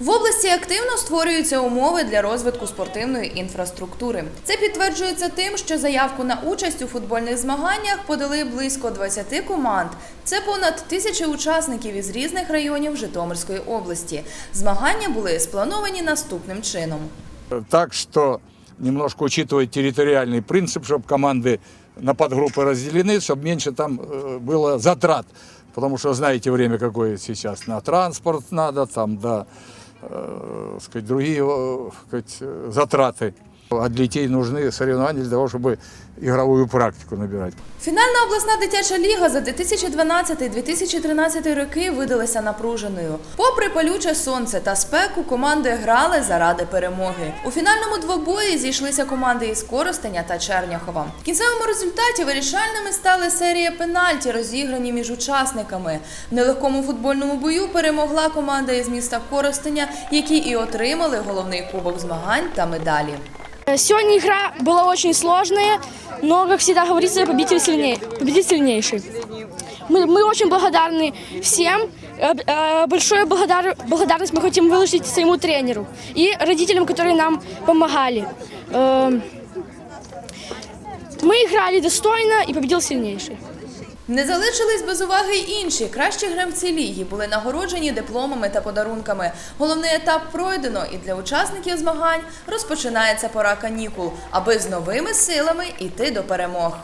В області активно створюються умови для розвитку спортивної інфраструктури. Це підтверджується тим, що заявку на участь у футбольних змаганнях подали близько 20 команд. Це понад тисячі учасників із різних районів Житомирської області. Змагання були сплановані наступним чином. Так что немножко учитывать территориальный принцип, чтобы команды на подгруппы разделены, чтобы меньше там э, было затрат. Потому что знаете время какое сейчас на транспорт надо, там, да, э, сказать, другие э, сказать, э, затраты. а для детей нужны соревнования для того, чтобы игровую практику набирать. Фінальна обласна дитяча ліга за 2012-2013 роки видалася напруженою. Попри палюче сонце та спеку, команди грали заради перемоги. У фінальному двобої зійшлися команди із Коростеня та Черняхова. В кінцевому результаті вирішальними стали серія пенальті, розіграні між учасниками. В нелегкому футбольному бою перемогла команда із міста Коростеня, які і отримали головний кубок змагань та медалі. Сегодня игра была очень сложная, но, как всегда говорится, победитель, сильнее, победитель сильнейший. Мы, мы очень благодарны всем. Э, э, Большую благодар- благодарность мы хотим выложить своему тренеру и родителям, которые нам помогали. Э, Мы играли достойно и победил сильнейший. Не залишились без уваги й інші. Кращі гравці ліги були нагороджені дипломами та подарунками. Головний етап пройдено, і для учасників змагань розпочинається пора канікул, аби з новими силами йти до перемог.